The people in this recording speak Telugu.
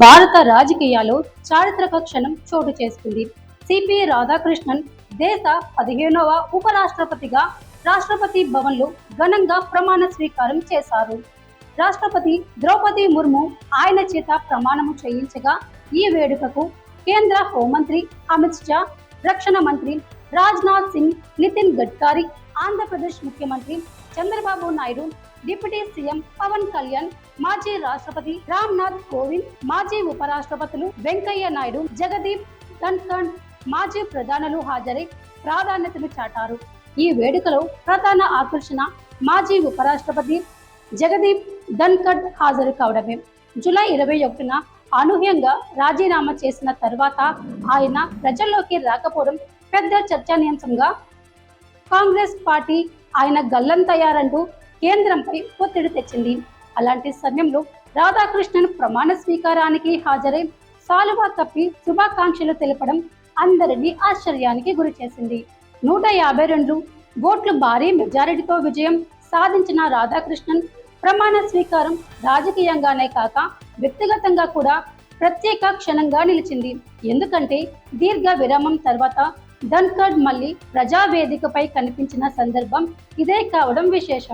భారత రాజకీయాల్లో చారిత్రక క్షణం చోటు చేసుకుంది. సిపి రాధాకృష్ణన్ దేశ పదిహేనవ ఉపరాష్ట్రపతిగా రాష్ట్రపతి భవన్లో ఘనంగా ప్రమాణ స్వీకారం చేశారు. రాష్ట్రపతి ద్రౌపది ముర్ము ఆయన చేత ప్రమాణము చేయించగా ఈ వేడుకకు కేంద్ర హోంమంత్రి అమిత్ షా రక్షణ మంత్రి రాజ్నాథ్ సింగ్ నితిన్ గడ్కరీ ఆంధ్రప్రదేశ్ ముఖ్యమంత్రి చంద్రబాబు నాయుడు డిప్యూటీ సీఎం పవన్ కళ్యాణ్ మాజీ రాష్ట్రపతి రామ్నాథ్ కోవింద్ మాజీ ఉపరాష్ట్రపతులు వెంకయ్య నాయుడు జగదీప్ ధన్ఖండ్ మాజీ ప్రధానులు హాజరై ప్రాధాన్యతను చాటారు. ఈ వేడుకలో ప్రధాన ఆకర్షణ మాజీ ఉపరాష్ట్రపతి జగదీప్ ధన్ఖడ్ హాజరు కావడమే. జూలై ఇరవై ఒకటిన అనూహ్యంగా రాజీనామా చేసిన తర్వాత ఆయన ప్రజల్లోకి రాకపోవడం పెద్ద చర్చనీయాంశంగా కాంగ్రెస్ పార్టీ ఆయన గల్లంతయ్యారంటూ కేంద్రంపై ఒత్తిడి తెచ్చింది. అలాంటి సమయంలో రాధాకృష్ణన్ ప్రమాణ స్వీకారానికి హాజరై సాలువా కప్పి శుభాకాంక్షలు తెలపడం అందరినీ ఆశ్చర్యానికి గురిచేసింది. నూట యాభై రెండు ఓట్లు భారీ మెజారిటీతో విజయం సాధించిన రాధాకృష్ణన్ ప్రమాణ స్వీకారం రాజకీయంగానే కాక వ్యక్తిగతంగా కూడా ప్రత్యేక క్షణంగా నిలిచింది. ఎందుకంటే దీర్ఘ విరామం తర్వాత ధన్కడ్ మళ్ళీ ప్రజావేదికపై కనిపించిన సందర్భం ఇదే కావడం విశేషం.